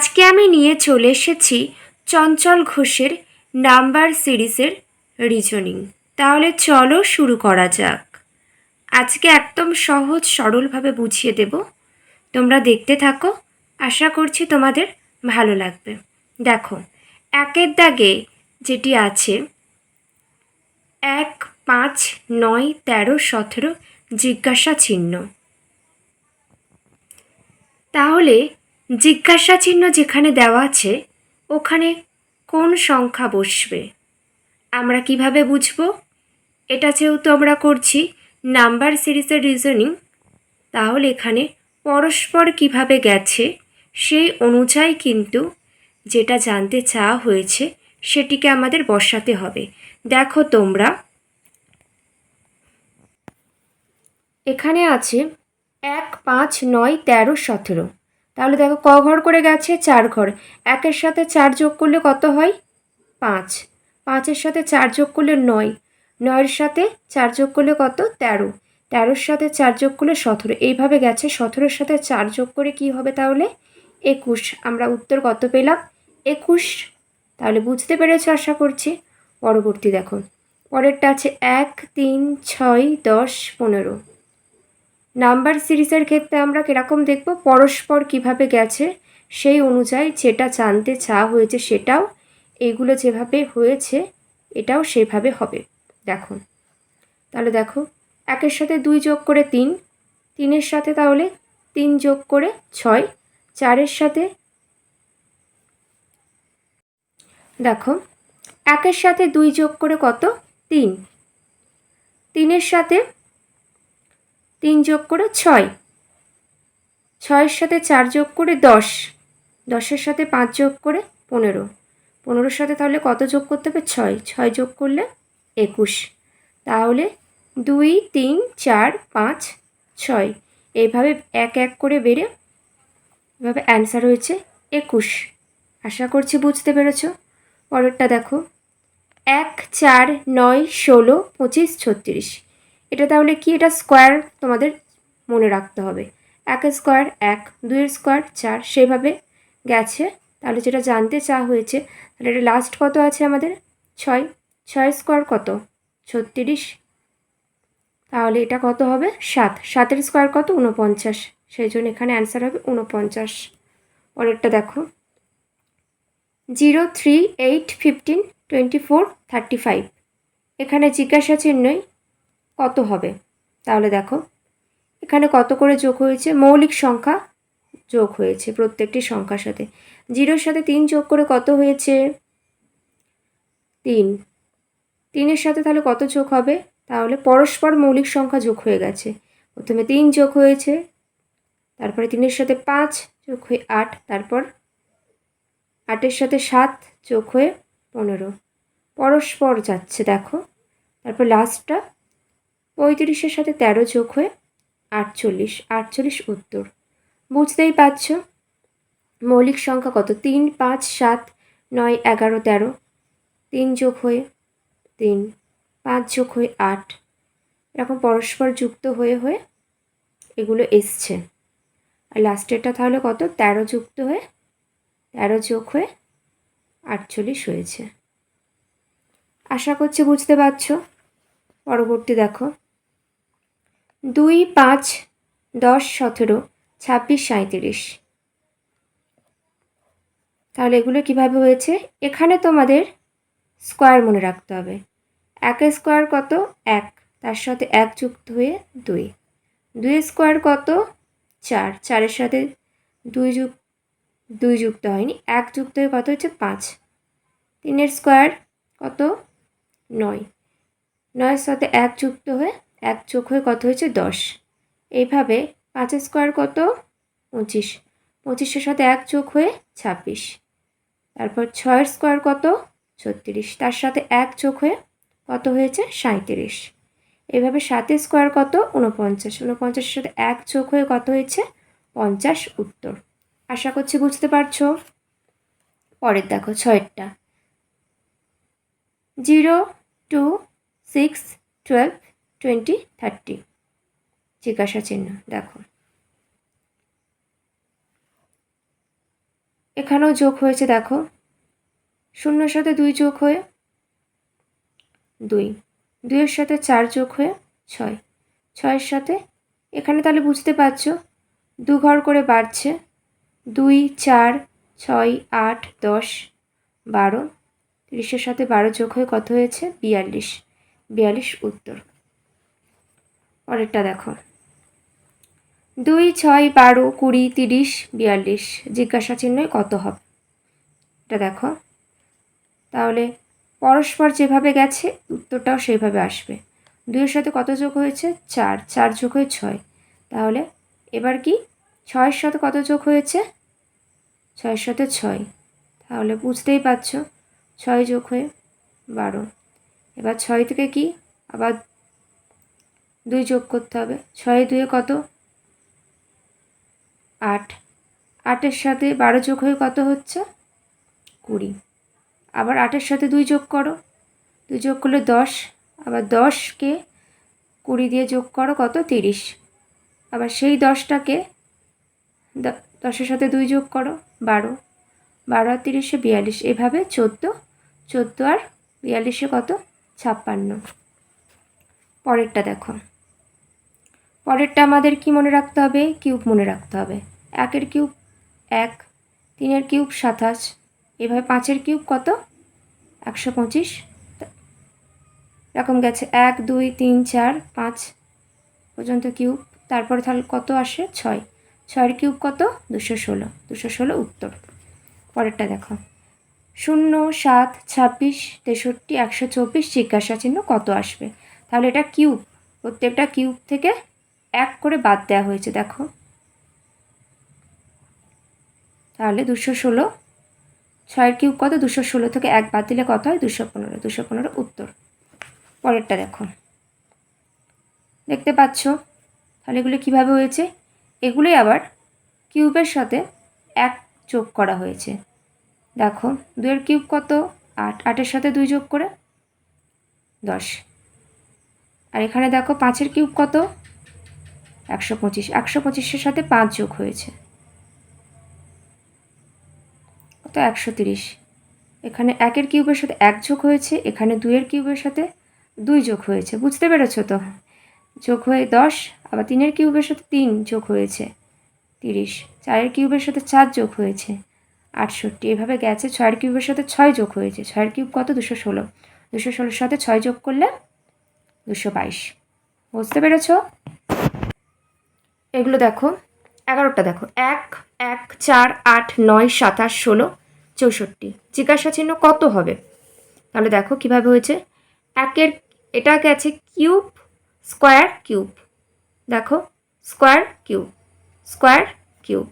আজকে আমি নিয়ে চলে এসেছি চঞ্চল ঘোষের নাম্বার সিরিজের রিজনিং তাহলে চলো শুরু করা যাক। আজকে একদম সহজ, সরলভাবে বুঝিয়ে দেব। তোমরা দেখতে থাকো, আশা করছি তোমাদের ভালো লাগবে। দেখো, একের দাগে যেটি আছে, এক, পাঁচ, নয়, তেরো, সতেরো, জিজ্ঞাসা চিহ্ন। তাহলে জিজ্ঞাসা চিহ্ন যেখানে দেওয়া আছে, ওখানে কোন সংখ্যা বসবে? আমরা কীভাবে বুঝব? এটা যেহেতু আমরা করছি নাম্বার সিরিজের রিজনিং তাহলে এখানে পরস্পর কীভাবে গেছে সেই অনুযায়ী কিন্তু যেটা জানতে চাওয়া হয়েছে সেটিকে আমাদের বসাতে হবে। দেখো তোমরা। এখানে আছে এক পাঁচ নয় তেরো সতেরো। তাহলে দেখো ক ঘর করে গেছে? চার ঘর। একের সাথে চার যোগ করলে কত হয়? পাঁচ। পাঁচের সাথে চার যোগ করলে নয়। নয়ের সাথে চার যোগ করলে কত? তেরো। তেরোর সাথে চার যোগ করলে সতেরো। এইভাবে গেছে। সতেরোর সাথে চার যোগ করে কি হবে তাহলে? একুশ। আমরা উত্তর কত পেলাম? একুশ। তাহলে বুঝতে পেরেছ আশা করছি। পরবর্তী দেখো। পরেরটা আছে এক, তিন, ছয়, দশ, পনেরো। নাম্বার সিরিজের ক্ষেত্রে আমরা কীরকম দেখব? পরস্পর কীভাবে গেছে? সেই অনুযায়ী যেটা জানতে চাওয়া হয়েছে সেটাও এইগুলো যেভাবে হয়েছে, এটাও সেভাবে হবে। দেখো তাহলে দেখো, একের সাথে দুই যোগ করে তিন, তিনের সাথে তাহলে তিন যোগ করে ছয়, চারের সাথে দেখো, একের সাথে দুই যোগ করে কত? তিন। তিনের সাথে তিন যোগ করে ছয়। ছয়ের সাথে চার যোগ করে দশ। দশের সাথে পাঁচ যোগ করে পনেরো। পনেরোর সাথে তাহলে কত যোগ করতে হবে? ছয়। ছয় যোগ করলে একুশ। তাহলে দুই, তিন, চার, পাঁচ, ছয়। এইভাবে এক এক করে বেড়ে এভাবে অ্যান্সার হয়েছে একুশ। আশা করছি বুঝতে পেরেছ। পরেরটা দেখো। এক, চার, নয়, ষোলো, পঁচিশ, ছত্রিশ। এটা তাহলে কি এটা স্কোয়ার তোমাদের মনে রাখতে হবে। এক স্কোয়ার এক দুইয়ের স্কোয়ার চার, সেভাবে গেছে। তাহলে যেটা জানতে চাওয়া হয়েছে, তাহলে এটা লাস্ট কত আছে আমাদের? ছয়। ছয় স্কোয়ার কত? ছত্রিশ। তাহলে এটা কত হবে? সাত। সাতের স্কোয়ার কত? উনপঞ্চাশ সেই জন্য এখানে অ্যান্সার হবে উনপঞ্চাশ পরেরটা দেখো। Zero, three, eight, fifteen, twenty four, thirty five. এখানে জিজ্ঞাসা চিহ্নই কত হবে? তাহলে দেখো, এখানে কত করে যোগ হয়েছে? মৌলিক সংখ্যা যোগ হয়েছে প্রত্যেকটি সংখ্যার সাথে। জিরোর সাথে তিন যোগ করে কত হয়েছে? তিন। তিনের সাথে তাহলে কত যোগ হবে? তাহলে পরস্পর মৌলিক সংখ্যা যোগ হয়ে গেছে। প্রথমে তিন যোগ হয়েছে, তারপরে তিনের সাথে পাঁচ যোগ হয়ে আট, তারপর আটের সাথে সাত যোগ হয়ে পনেরো। পরস্পর যাচ্ছে, দেখো। তারপর লাস্টটা পঁয়ত্রিশের সাথে তেরো যোগ হয়ে আটচল্লিশ আটচল্লিশ উত্তর। বুঝতেই পারছ? মৌলিক সংখ্যা কত? তিন, পাঁচ, সাত, নয়, এগারো, তেরো। তিন যোগ হয়ে তিন, পাঁচ যোগ হয়ে আট। এরকম পরস্পর যুক্ত হয়ে হয়ে এগুলো এসছে। আর লাস্টেরটা তাহলে কত? তেরো যুক্ত হয়ে তেরো যোগ হয়ে আটচল্লিশ হয়েছে। আশা করছি বুঝতে পারছ? পরবর্তী দেখো। দুই পাঁচ দশ সতেরো, ছাব্বিশ সাঁত্রিশ তাহলে এগুলো কীভাবে হয়েছে? এখানে তোমাদের স্কোয়ার মনে রাখতে হবে। এক স্কোয়ার কত? এক। তার সাথে এক যুক্ত হয়ে দুই। দুই স্কোয়ার কত? চার। চারের সাথে দুই যুগ দুই যুক্ত হয়নি। এক যুক্ত হয়ে কত হচ্ছে? পাঁচ। তিনের স্কোয়ার কত? নয়। নয়ের সাথে এক যুক্ত হয়ে এক যোগ হয়ে কত হয়েছে? দশ। এইভাবে পাঁচের স্কোয়ার কত? পঁচিশ। পঁচিশের সাথে এক যোগ হয়ে ছাব্বিশ। তারপর ছয়ের স্কোয়ার কত? ছত্রিশ। তার সাথে এক যোগ হয়ে কত হয়েছে? সাঁত্রিশ এভাবে সাতের স্কোয়ার কত? উনপঞ্চাশ উনপঞ্চাশের সাথে এক যোগ হয়ে কত হয়েছে? পঞ্চাশ উত্তর। আশা করছি বুঝতে পারছ? পরের দেখো ছয়েরটা। Zero, two, six, twelve twenty thirty. জিজ্ঞাসা চিহ্ন, দেখো। এখানেও যোগ হয়েছে, দেখো। শূন্যর সাথে দুই যোগ হয়ে দুই। দুইয়ের সাথে চার যোগ হয়ে ছয়। ছয়ের সাথে, এখানে তাহলে বুঝতে পারছ, দু ঘর করে বাড়ছে। দুই, চার, ছয়, আট, দশ, বারো। তিরিশের সাথে বারো যোগ হয়ে কত হয়েছে? বিয়াল্লিশ। বিয়াল্লিশ উত্তর। পরেরটা দেখো। দুই, ছয়, বারো, কুড়ি, তিরিশ, বিয়াল্লিশ, জিজ্ঞাসা চিহ্নই কত হবে? এটা দেখো। তাহলে পরস্পর যেভাবে গেছে, উত্তরটাও সেইভাবে আসবে। দুইয়ের সাথে কত যোগ হয়েছে? চার। চার যোগ হয়ে ছয়। তাহলে এবার কি? ছয়ের সাথে কত যোগ হয়েছে? ছয়ের সাথে ছয়। তাহলে বুঝতেই পারছ, ছয় যোগ হয়ে বারো। এবার ছয় থেকে কি? আবার দুই যোগ করতে হবে। ছয় দুয়ে কত? আট। আটের সাথে বারো যোগ হয়ে কত হচ্ছে? কুড়ি। আবার আটের সাথে দুই যোগ করো। দুই যোগ করলে দশ। আবার দশকে কুড়ি দিয়ে যোগ করো কত? তিরিশ। আবার সেই দশটাকে দশের সাথে দুই যোগ করো, বারো। বারো আর তিরিশে বিয়াল্লিশ। এভাবে চোদ্দ। চোদ্দ আর বিয়াল্লিশে কত? ছাপ্পান্ন। পরেরটা দেখো। পরেরটা আমাদের কি মনে রাখতে হবে? কিউব মনে রাখতে হবে। একের কিউব এক, তিনের কিউব সাতাশ, এভাবে পাঁচের কিউব কত? একশো পঁচিশ। এরকম গেছে। এক, দুই, তিন, চার, পাঁচ পর্যন্ত কিউব। তারপরে তাহলে কত আসে? ছয়। ছয়ের কিউব কত? দুশো ষোলো। দুশো ষোলো উত্তর। পরেরটা দেখো। শূন্য, সাত, ছাব্বিশ, তেষট্টি, একশো চব্বিশ জিজ্ঞাসা চিহ্ন কত আসবে? তাহলে এটা কিউব। প্রত্যেকটা কিউব থেকে এক করে বাদ দেওয়া হয়েছে, দেখো। তাহলে দুশো ষোলো, ছয়ের কিউব কত? দুশো ষোলো থেকে এক বাদ দিলে কত হয়? দুশো পনেরো দুশো পনেরো উত্তর। পরেরটা দেখো। দেখতে পাচ্ছ? তাহলে এগুলো কীভাবে হয়েছে? এগুলোই আবার কিউবের সাথে এক যোগ করা হয়েছে। দেখো দুয়ের কিউব কত? আট। আটের সাথে দুই যোগ করে দশ। আর এখানে দেখো, পাঁচের কিউব কত? একশো পঁচিশ, একশো পঁচিশের সাথে পাঁচ যোগ হয়েছে। কত? একশো তিরিশ। এখানে একের কিউবের সাথে এক যোগ হয়েছে, এখানে দুইয়ের কিউবের সাথে দুই যোগ হয়েছে। বুঝতে পেরেছ তো? যোগ হয়ে দশ, আবার তিনের কিউবের সাথে তিন যোগ হয়েছে, তিরিশ। চারের কিউবের সাথে চার যোগ হয়েছে, আটষট্টি। এভাবে গেছে, ছয়ের কিউবের সাথে ছয় যোগ হয়েছে। ছয়ের কিউব কত? দুশো ষোলো। দুশো ষোলোর সাথে ছয় যোগ করলে দুশো বাইশ। বুঝতে পেরেছ? এগুলো দেখো, এগারোটা দেখো, এক এক, চার, আট, নয়, সাতাশ, ষোলো, চৌষট্টি। জিজ্ঞাসা চিহ্ন কত হবে? তাহলে দেখো কীভাবে হয়েছে। একের, এটা গেছে কিউব, স্কোয়ার, কিউব। দেখো, square, cube square cube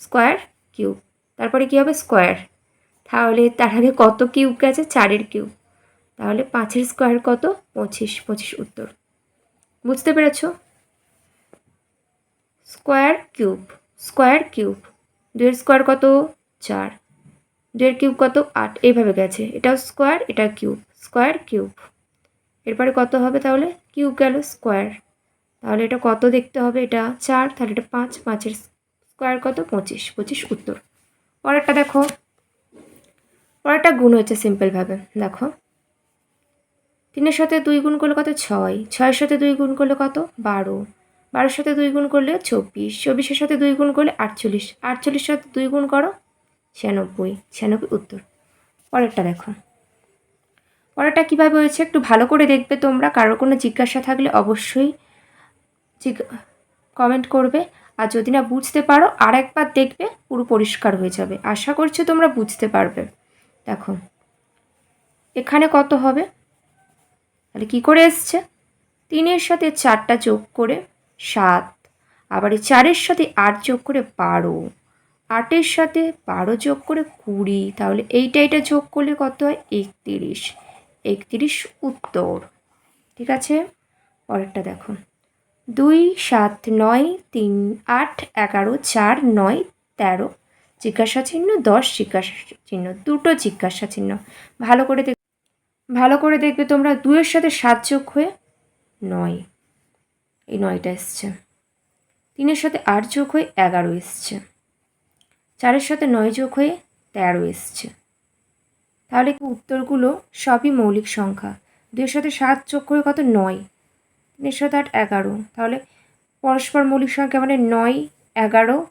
square, cube. তারপরে কী হবে? স্কোয়ার। তাহলে তার আগে কত কিউব গেছে? চারের কিউব। তাহলে পাঁচের স্কোয়ার কত? পঁচিশ পঁচিশ উত্তর। বুঝতে পেরেছ? Square cube square cube. দুয়ের স্কোয়ার কত? চার। দুয়ের কিউব কত? আট। এইভাবে গেছে। এটাও স্কোয়ার, এটা কিউব। Square cube. এরপরে কত হবে তাহলে? কিউব গেল স্কোয়ার। তাহলে এটা কত দেখতে হবে? এটা চার। তাহলে এটা পাঁচ। পাঁচের স্কোয়ার কত? পঁচিশ। পঁচিশ উত্তর। পরেরটা দেখো। পরেরটা গুণ হয়েছে সিম্পলভাবে। দেখো। তিনের সাথে দুই গুণ করলে কত? ছয়। ছয়ের সাথে দুই গুণ করলে কত? বারো। বারোর সাথে দুই গুণ করলে চব্বিশ, চব্বিশের সাথে দুই গুণ করলে আটচল্লিশ, আটচল্লিশের সাথে দুই গুণ করো ছিয়ানব্বই ছিয়ানব্বই উত্তর। পরেরটা দেখো। পরেরটা কীভাবে হয়েছে একটু ভালো করে দেখবে তোমরা, কারোর কোনো জিজ্ঞাসা থাকলে অবশ্যই কমেন্ট করবে। আর যদি না বুঝতে পারো আর একবার দেখবে পুরো পরিষ্কার হয়ে যাবে। আশা করছি তোমরা বুঝতে পারবে। দেখো, এখানে কত হবে? তাহলে কী করে এসছে? তিনের সাথে চারটা যোগ করে সাত। আবার এই চারের সাথে আট যোগ করে বারো। আটের সাথে বারো যোগ করে কুড়ি। তাহলে এইটা এটা যোগ করলে কত হয়? একতিরিশ। একতিরিশ উত্তর। ঠিক আছে? পরেরটা দেখো। দুই, সাত, নয়, তিন, আট, এগারো, চার, নয়, তেরো। জিজ্ঞাসা চিহ্ন, দশ জিজ্ঞাসা চিহ্ন। দুটো জিজ্ঞাসা চিহ্ন। ভালো করে দেখ ভালো করে দেখবে তোমরা। দুইয়ের সাথে সাত যোগ হয়ে নয়। এই নয়টা এসছে। তিনের সাথে আট যোগ হয়ে এগারো এসছে। চারের সাথে নয় যোগ হয়ে তেরো এসছে। তাহলে উত্তরগুলো সবই মৌলিক সংখ্যা? দুইয়ের সাথে সাত যোগ করে কত? নয়। তিনের সাথে আট, এগারো। তাহলে পরস্পর মৌলিক সংখ্যা মানে নয়, এগারো,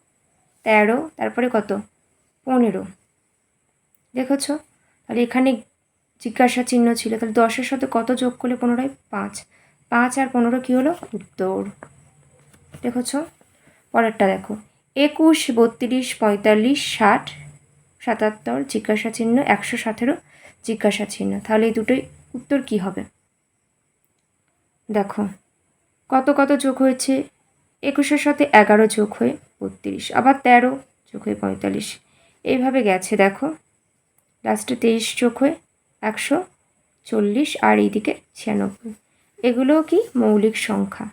তেরো, তারপরে কত? পনেরো। দেখেছ? তাহলে এখানে জিজ্ঞাসা চিহ্ন ছিল। তাহলে দশের সাথে কত যোগ করলে পনেরোয় পাঁচ। পাঁচ আর পনেরো কী হলো? উত্তর। দেখেছ? পরেরটা দেখো। একুশ, বত্রিশ, পঁয়তাল্লিশ, ষাট, সাতাত্তর, জিজ্ঞাসা চিহ্ন, একশো সতেরো, জিজ্ঞাসা চিহ্ন। তাহলে এই দুটোই উত্তর কি হবে? দেখো। কত কত যোগ হয়েছে? একুশের সাথে এগারো যোগ হয়ে বত্রিশ। আবার তেরো যোগ হয়ে পঁয়তাল্লিশ। এইভাবে গেছে, দেখো। লাস্টে তেইশ যোগ হয়ে একশো চল্লিশ আর এইদিকে ছিয়ানব্বই। এগুলোও কি মৌলিক সংখ্যা?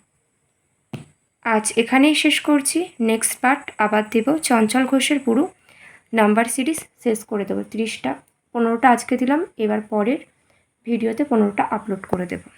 আজ এখানেই শেষ করছি। নেক্সট পার্ট আবার দেব। চঞ্চল ঘোষের পুরু নাম্বার সিরিজ শেষ করে দেবো। ত্রিশটা, পনেরোটা আজকে দিলাম। এবার পরের ভিডিওতে পনেরোটা আপলোড করে দেবো।